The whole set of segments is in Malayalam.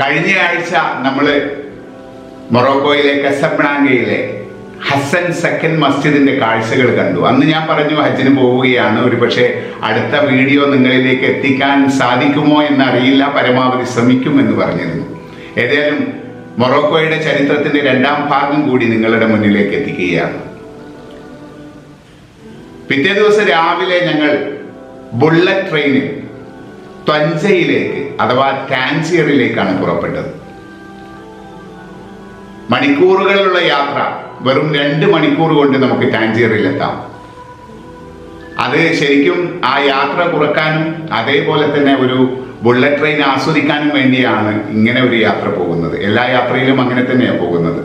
കഴിഞ്ഞ ആഴ്ച നമ്മൾ മൊറോക്കോയിലെ കസബ്ലാങ്കയിലെ ഹസൻ സെക്കൻഡ് മസ്ജിദിന്റെ കാഴ്ചകൾ കണ്ടു. അന്ന് ഞാൻ പറഞ്ഞു ഹജ്ജിന് പോവുകയാണ്. ഒരുപക്ഷെ അടുത്ത വീഡിയോ നിങ്ങളിലേക്ക് എത്തിക്കാൻ സാധിക്കുമോ എന്നറിയില്ല. പരമാവധി ശ്രമിക്കുമെന്ന് പറഞ്ഞിരുന്നു. ഏതായാലും മൊറോക്കോയുടെ ചരിത്രത്തിന്റെ രണ്ടാം ഭാഗം കൂടി നിങ്ങളുടെ മുന്നിലേക്ക് എത്തിക്കുകയാണ്. പിറ്റേ ദിവസം രാവിലെ ഞങ്ങൾ ബുള്ളറ്റ് ട്രെയിനിൽ ത്വഞ്ചയിലേക്ക് അഥവാ ടാൻസിയറിലേക്കാണ് പുറപ്പെട്ടത്. മണിക്കൂറുകളിലുള്ള യാത്ര വെറും രണ്ട് മണിക്കൂർ കൊണ്ട് നമുക്ക് ടാൻജിയറിൽ എത്താം അത് ശരിക്കും ആ യാത്ര കുറക്കാനും അതേപോലെ തന്നെ ഒരു ബുള്ളറ്റ് ട്രെയിൻ ആസ്വദിക്കാനും വേണ്ടിയാണ് ഇങ്ങനെ ഒരു യാത്ര പോകുന്നത്. എല്ലാ യാത്രയിലും അങ്ങനെ തന്നെയാണ് പോകുന്നത്.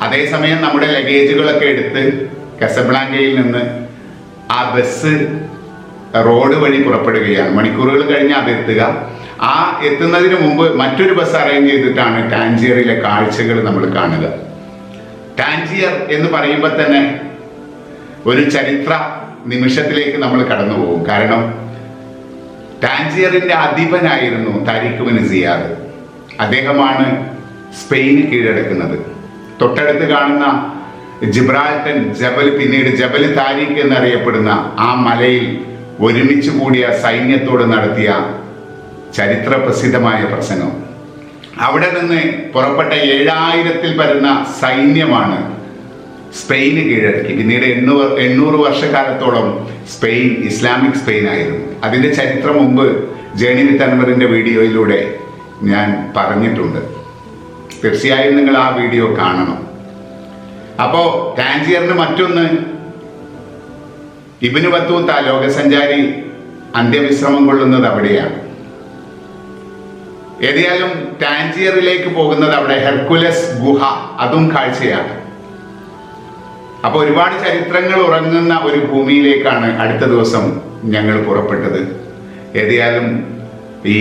അതേസമയം നമ്മുടെ ലഗേജുകളൊക്കെ എടുത്ത് കസബ്ലാങ്കയിൽ നിന്ന് ആ ബസ് റോഡ് വഴി പുറപ്പെടുകയാണ്. മണിക്കൂറുകൾ കഴിഞ്ഞ് അത് എത്തുക. ആ എത്തുന്നതിന് മുമ്പ് മറ്റൊരു ബസ് അറേഞ്ച് ചെയ്തിട്ടാണ് ടാൻജിയറിലെ കാഴ്ചകൾ നമ്മൾ കാണുക. ടാൻജിയർ എന്ന് പറയുമ്പോൾ തന്നെ ഒരു ചരിത്ര നിമിഷത്തിലേക്ക് നമ്മൾ കടന്നു പോകും. കാരണം ടാൻജിയറിന്റെ അധിപനായിരുന്നു താരിഖ് ബിൻ അദ്ദേഹമാണ് സ്പെയിന് കീഴടക്കുന്നത്. തൊട്ടടുത്ത് കാണുന്ന ജിബ്രാൽട്ടൻ ജബൽ പിന്നീട് ജബൽ താരിഖ് എന്നറിയപ്പെടുന്ന ആ മലയിൽ ഒരുമിച്ച് കൂടിയ സൈന്യത്തോട് നടത്തിയ ചരിത്ര പ്രസിദ്ധമായ പ്രസംഗം. അവിടെ നിന്ന് പുറപ്പെട്ട ഏഴായിരത്തിൽ വരുന്ന സൈന്യമാണ് സ്പെയിന് കീഴടക്കി. പിന്നീട് എണ്ണൂറ് എണ്ണൂറ് വർഷക്കാലത്തോളം സ്പെയിൻ ഇസ്ലാമിക് സ്പെയിൻ ആയിരുന്നു. അതിന്റെ ചരിത്രം മുമ്പ് ജേണി വിത്ത് അൻവറിന്റെ വീഡിയോയിലൂടെ ഞാൻ പറഞ്ഞിട്ടുണ്ട്. തീർച്ചയായും നിങ്ങൾ ആ വീഡിയോ കാണണം. അപ്പോൾ ടാൻജിയറിന് മറ്റൊന്ന് ഇബിന് ബത്തൂത്ത ലോകസഞ്ചാരി അന്ത്യവിശ്രമം കൊള്ളുന്നത് അവിടെയാണ്. ഏതായാലും ടാൻജിയറിലേക്ക് പോകുന്നത് അവിടെ ഹെർക്കുലസ് ഗുഹ അതും കാഴ്ചയാണ്. അപ്പൊ ഒരുപാട് ചരിത്രങ്ങൾ ഉറങ്ങുന്ന ഒരു ഭൂമിയിലേക്കാണ് അടുത്ത ദിവസം ഞങ്ങൾ പുറപ്പെട്ടത്. ഏതായാലും ഈ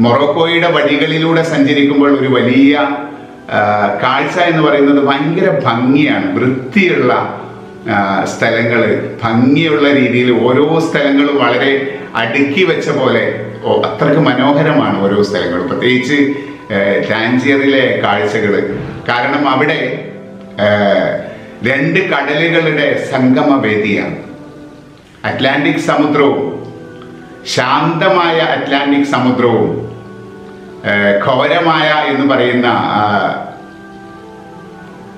മൊറോക്കോയുടെ വഴികളിലൂടെ സഞ്ചരിക്കുമ്പോൾ ഒരു വലിയ കാഴ്ച എന്ന് പറയുന്നത് ഭയങ്കര ഭംഗിയാണ് വൃത്തിയുള്ള സ്ഥലങ്ങൾ ഭംഗിയുള്ള രീതിയിൽ ഓരോ സ്ഥലങ്ങളും വളരെ അടുക്കി വെച്ച പോലെ അത്രയ്ക്ക് മനോഹരമാണ് ഓരോ സ്ഥലങ്ങളും. പ്രത്യേകിച്ച് ഏഹ്, ടാൻജിയറിലെ കാഴ്ചകൾ കാരണം അവിടെ രണ്ട് കടലുകളുടെ സംഗമ വേദിയാണ് അറ്റ്ലാന്റിക് സമുദ്രവും ശാന്തമായ അറ്റ്ലാന്റിക് സമുദ്രവും ഘോരമായ എന്ന് പറയുന്ന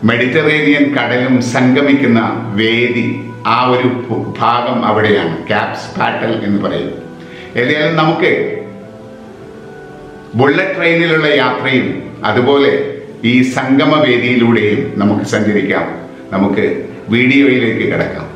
മെഡിറ്ററേനിയൻ കടലും സംഗമിക്കുന്ന വേദി ആ ഒരു ഭാഗം അവിടെയാണ്. ക്യാപ്സ് പാട്ടൽ എന്ന് പറയുന്നത്. ഏതായാലും നമുക്ക് ബുള്ളറ്റ് ട്രെയിനിലുള്ള യാത്രയും അതുപോലെ ഈ സംഗമ വേദിയിലൂടെയും നമുക്ക് സഞ്ചരിക്കാം. നമുക്ക് വീഡിയോയിലേക്ക് കിടക്കാം.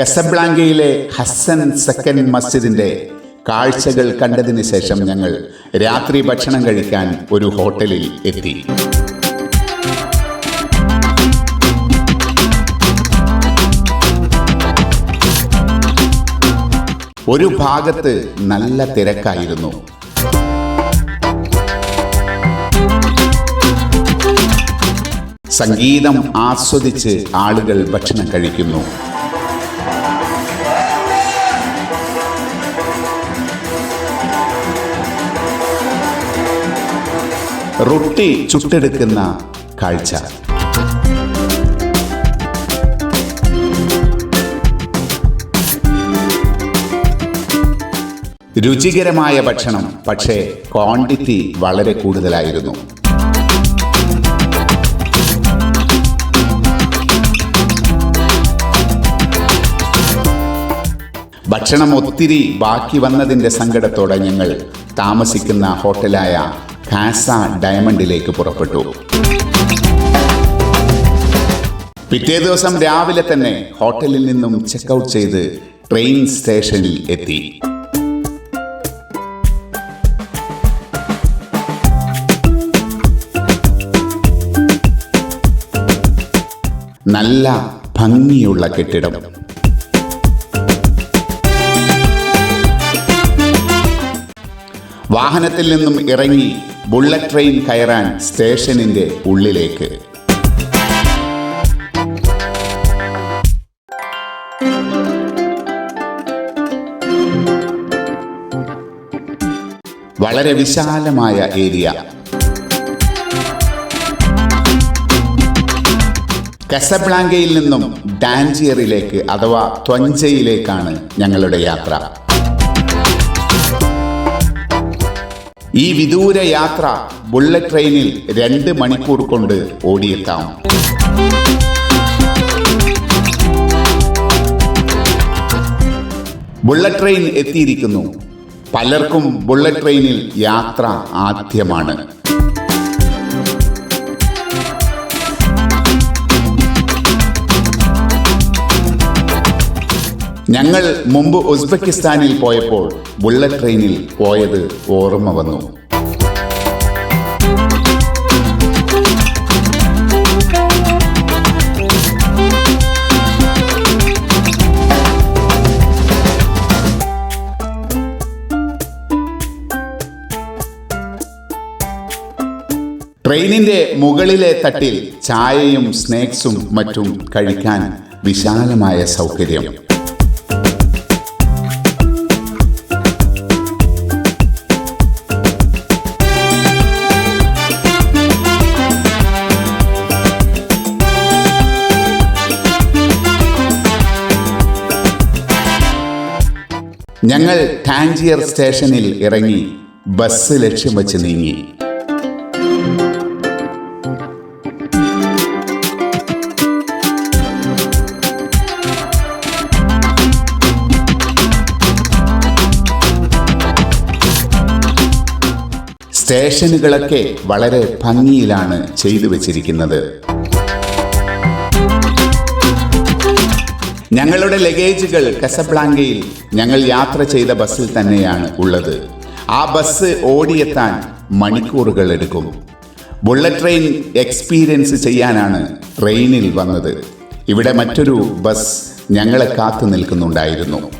കസബ്ലാങ്കയിലെ ഹസ്സൻ സെക്കൻഡ് മസ്ജിദിന്റെ കാഴ്ചകൾ കണ്ടതിന് ശേഷം ഞങ്ങൾ രാത്രി ഭക്ഷണം കഴിക്കാൻ ഒരു ഹോട്ടലിൽ എത്തി. ഒരു ഭാഗത്ത് നല്ല തിരക്കായിരുന്നു. സംഗീതം ആസ്വദിച്ച് ആളുകൾ ഭക്ഷണം കഴിക്കുന്നു. റൊട്ടി ചുട്ടെടുക്കുന്ന കാഴ്ച. രുചികരമായ ഭക്ഷണം പക്ഷേ ക്വാണ്ടിറ്റി വളരെ കൂടുതലായിരുന്നു. ഭക്ഷണം ഒത്തിരി ബാക്കി വന്നതിന്റെ സങ്കടത്തോടെ ഞങ്ങൾ താമസിക്കുന്ന ഹോട്ടലായ കാസ ഡയമണ്ടിലേക്ക് പുറപ്പെട്ടു. പിറ്റേ ദിവസം രാവിലെ തന്നെ ഹോട്ടലിൽ നിന്നും ചെക്കൗട്ട് ചെയ്ത് ട്രെയിൻ സ്റ്റേഷനിൽ എത്തി. നല്ല ഭംഗിയുള്ള കെട്ടിടം. വാഹനത്തിൽ നിന്നും ഇറങ്ങി ബുള്ളറ്റ് ട്രെയിൻ കയറാൻ സ്റ്റേഷനിന്റെ ഉള്ളിലേക്ക്. വളരെ വിശാലമായ ഏരിയ. കസബ്ലാങ്കയിൽ നിന്നും ഡാൻജിയറിലേക്ക് അഥവാ ത്വഞ്ചയിലേക്കാണ് ഞങ്ങളുടെ യാത്ര. ഈ വിദൂര യാത്ര ബുള്ളറ്റ് ട്രെയിനിൽ രണ്ട് മണിക്കൂർ കൊണ്ട് ഓടിയെത്താം. ബുള്ളറ്റ് ട്രെയിൻ എത്തിയിരിക്കുന്നു. പലർക്കും ബുള്ളറ്റ് ട്രെയിനിൽ യാത്ര ആദ്യമാണ്. ഞങ്ങൾ മുമ്പ് ഉസ്ബെക്കിസ്ഥാനിൽ പോയപ്പോൾ ബുള്ളറ്റ് ട്രെയിനിൽ പോയത് ഓർമ്മ വന്നു. ട്രെയിനിന്റെ മുകളിലെ തട്ടിൽ ചായയും സ്നാക്സും മറ്റും കഴിക്കാൻ വിശാലമായ സൗകര്യം. ഞങ്ങൾ ടാഞ്ചിയർ സ്റ്റേഷനിൽ ഇറങ്ങി ബസ് ലക്ഷ്യം വെച്ച് നീങ്ങി. സ്റ്റേഷനുകളൊക്കെ വളരെ ഭംഗിയിലാണ് ചെയ്തു വച്ചിരിക്കുന്നത്. ഞങ്ങളുടെ ലഗേജുകൾ കസബ്ലാങ്കയിൽ ഞങ്ങൾ യാത്ര ചെയ്ത ബസ്സിൽ തന്നെയാണ് ഉള്ളത്. ആ ബസ് ഓടിയെത്താൻ മണിക്കൂറുകൾ എടുക്കും. ബുള്ളറ്റ് ട്രെയിൻ എക്സ്പീരിയൻസ് ചെയ്യാനാണ് ട്രെയിനിൽ വന്നത്. ഇവിടെ മറ്റൊരു ബസ് ഞങ്ങളെ കാത്തു നിൽക്കുന്നുണ്ടായിരുന്നു.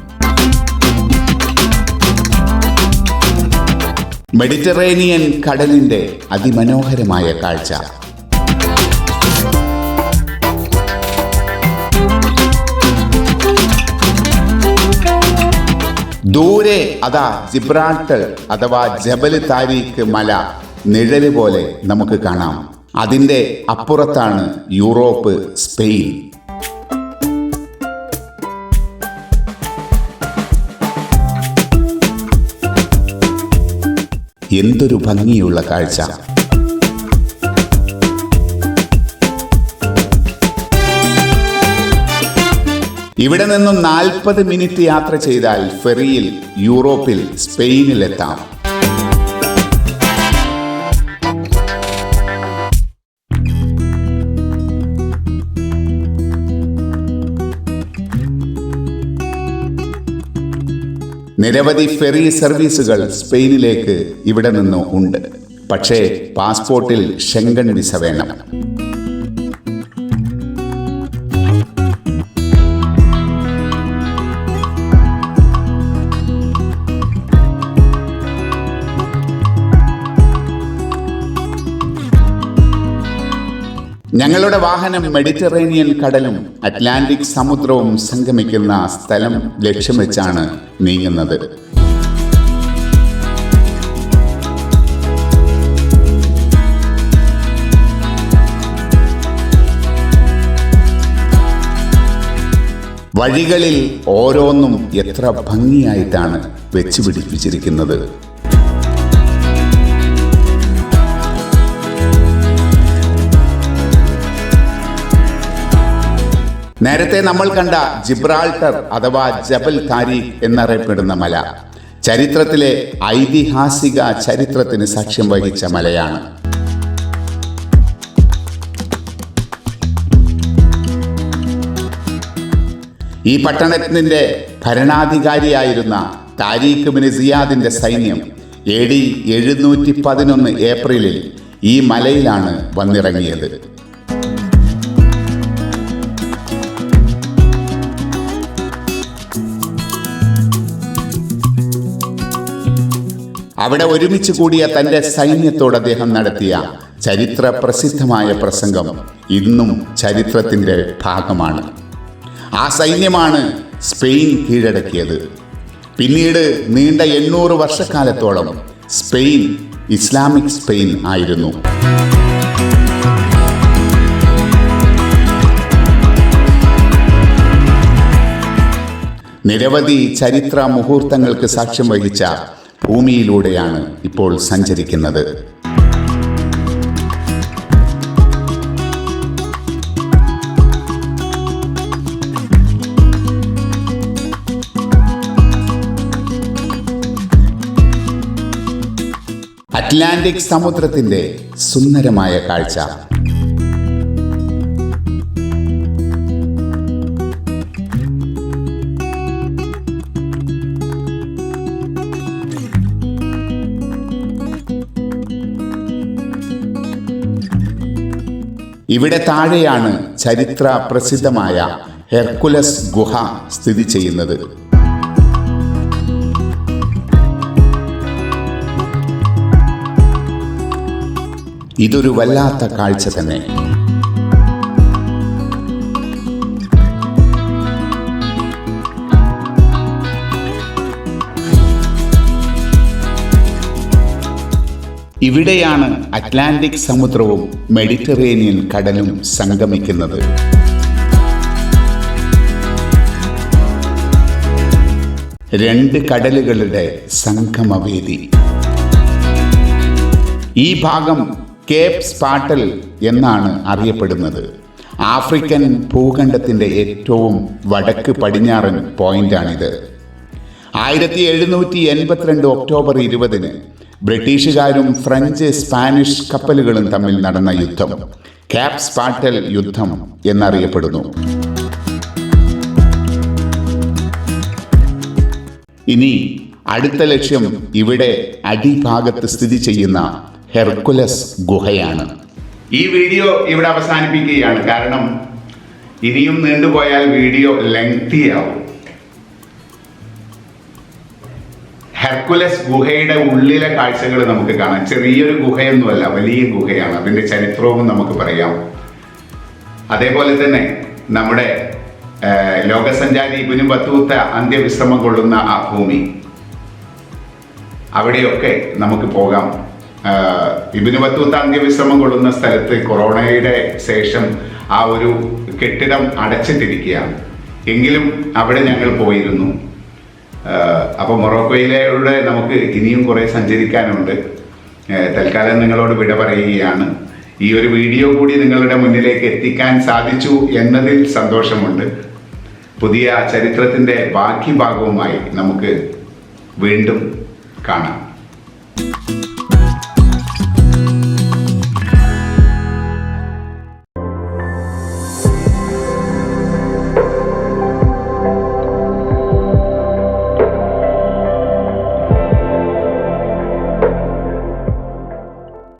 മെഡിറ്ററേനിയൻ കടലിന്റെ അതിമനോഹരമായ കാഴ്ച. ദൂരെ അതാ ജിബ്രാൾട്ടർ അഥവാ ജബൽ താരീഖ് മല നിഴൽ പോലെ നമുക്ക് കാണാം. അതിന്റെ അപ്പുറത്താണ് യൂറോപ്പ് സ്പെയിൻ. എന്തൊരു ഭംഗിയുള്ള കാഴ്ച. ഇവിടെ നിന്നും നാൽപ്പത് മിനിറ്റ് യാത്ര ചെയ്താൽ ഫെറിയിൽ യൂറോപ്പിൽ സ്പെയിനിൽ എത്താം നിരവധി ഫെറി സർവീസുകൾ സ്പെയിനിലേക്ക് ഇവിടെ നിന്നും ഉണ്ട്. പക്ഷേ പാസ്പോർട്ടിൽ ഷെങ്കൺ വിസ വേണം. ഞങ്ങളുടെ വാഹനം മെഡിറ്ററേനിയൻ കടലും അറ്റ്ലാന്റിക് സമുദ്രവും സംഗമിക്കുന്ന സ്ഥലം ലക്ഷ്യം വെച്ചാണ് നീങ്ങുന്നത്. വഴികളിൽ ഓരോന്നും എത്ര ഭംഗിയായിട്ടാണ് വെച്ചുപിടിപ്പിച്ചിരിക്കുന്നത്. നേരത്തെ നമ്മൾ കണ്ട ജിബ്രാൾട്ടർ അഥവാ ജബൽ താരീഖ് എന്നറിയപ്പെടുന്ന മല. ചരിത്രത്തിലെ ഐതിഹാസിക ചരിത്രത്തിന് സാക്ഷ്യം വഹിച്ച മലയാണ്. ഈ പട്ടണത്തിന്റെ ഭരണാധികാരിയായിരുന്ന താരിഖ് ബിൻ സിയാദിന്റെ സൈന്യം എ ഡി എഴുന്നൂറ്റി പതിനൊന്ന് ഏപ്രിലിൽ ഈ മലയിലാണ് വന്നിറങ്ങിയത്. അവിടെ ഒരുമിച്ച് കൂടിയ തന്റെ സൈന്യത്തോട് അദ്ദേഹം നടത്തിയ ചരിത്ര പ്രസിദ്ധമായ പ്രസംഗം ഇന്നും ചരിത്രത്തിന്റെ ഭാഗമാണ്. ആ സൈന്യമാണ് സ്പെയിൻ കീഴടക്കിയത്. പിന്നീട് നീണ്ട എണ്ണൂറ് വർഷക്കാലത്തോളം സ്പെയിൻ ഇസ്ലാമിക് സ്പെയിൻ ആയിരുന്നു. നിരവധി ചരിത്ര മുഹൂർത്തങ്ങൾക്ക് സാക്ഷ്യം വഹിച്ച ഭൂമിയിലൂടെയാണ് ഇപ്പോൾ സഞ്ചരിക്കുന്നത്. അറ്റ്ലാന്റിക് സമുദ്രത്തിന്റെ സുന്ദരമായ കാഴ്ച. ഇവിടെ താഴെയാണ് ചരിത്ര പ്രസിദ്ധമായ ഹെർക്കുലസ് ഗുഹ സ്ഥിതി ചെയ്യുന്നത്. ഇതൊരു വല്ലാത്ത കാഴ്ച തന്നെ. ഇവിടെയാണ് അറ്റ്ലാന്റിക് സമുദ്രവും മെഡിറ്ററേനിയൻ കടലും സംഗമിക്കുന്നത്. രണ്ട് കടലുകളുടെ സംഗമവേദി. ഈ ഭാഗം കേപ് സ്പാട്ടൽ എന്നാണ് അറിയപ്പെടുന്നത്. ആഫ്രിക്കൻ ഭൂഖണ്ഡത്തിന്റെ ഏറ്റവും വടക്ക് പടിഞ്ഞാറൻ പോയിന്റാണിത്. ആയിരത്തി എഴുന്നൂറ്റി എൺപത്തിരണ്ട് ഒക്ടോബർ ഇരുപതിന് ബ്രിട്ടീഷുകാരും ഫ്രഞ്ച് സ്പാനിഷ് കപ്പലുകളും തമ്മിൽ നടന്ന യുദ്ധം. ക്യാപ്സ് സ്പാട്ടൽ യുദ്ധം എന്നറിയപ്പെടുന്നു. ഇനി അടുത്ത ലക്ഷ്യം ഇവിടെ അടിഭാഗത്ത് സ്ഥിതി ചെയ്യുന്ന ഹെർക്കുലസ് ഗുഹയാണ്. ഈ വീഡിയോ ഇവിടെ അവസാനിപ്പിക്കുകയാണ്. കാരണം ഇനിയും നീണ്ടുപോയാൽ വീഡിയോ ലെങ്തി ഹെർക്കുലസ് ഗുഹയുടെ ഉള്ളിലെ കാഴ്ചകൾ നമുക്ക് കാണാം. ചെറിയൊരു ഗുഹയൊന്നുമല്ല വലിയ ഗുഹയാണ്. അതിന്റെ ചരിത്രവും നമുക്ക് പറയാം. അതേപോലെ തന്നെ നമ്മുടെ ലോകസഞ്ചാരി ഇബിനു ബത്തൂത്ത അന്ത്യവിശ്രമം കൊള്ളുന്ന ആ ഭൂമി. അവിടെയൊക്കെ നമുക്ക് പോകാം. ഇബിനു ബത്തൂത്ത അന്ത്യവിശ്രമം കൊള്ളുന്ന സ്ഥലത്ത് കൊറോണയുടെ ശേഷം ആ ഒരു കെട്ടിടം അടച്ചിട്ടിരിക്കുകയാണ്. എങ്കിലും അവിടെ ഞങ്ങൾ പോയിരുന്നു. അപ്പോൾ മൊറോക്കോയിലൂടെ നമുക്ക് ഇനിയും കുറേ സഞ്ചരിക്കാനുണ്ട്. തൽക്കാലം നിങ്ങളോട് വിട പറയുകയാണ്. ഈ ഒരു വീഡിയോ കൂടി നിങ്ങളുടെ മുന്നിലേക്ക് എത്തിക്കാൻ സാധിച്ചു എന്നതിൽ സന്തോഷമുണ്ട്. പുതിയ ചരിത്രത്തിന്റെ ബാക്കി ഭാഗവുമായി നമുക്ക് വീണ്ടും കാണാം.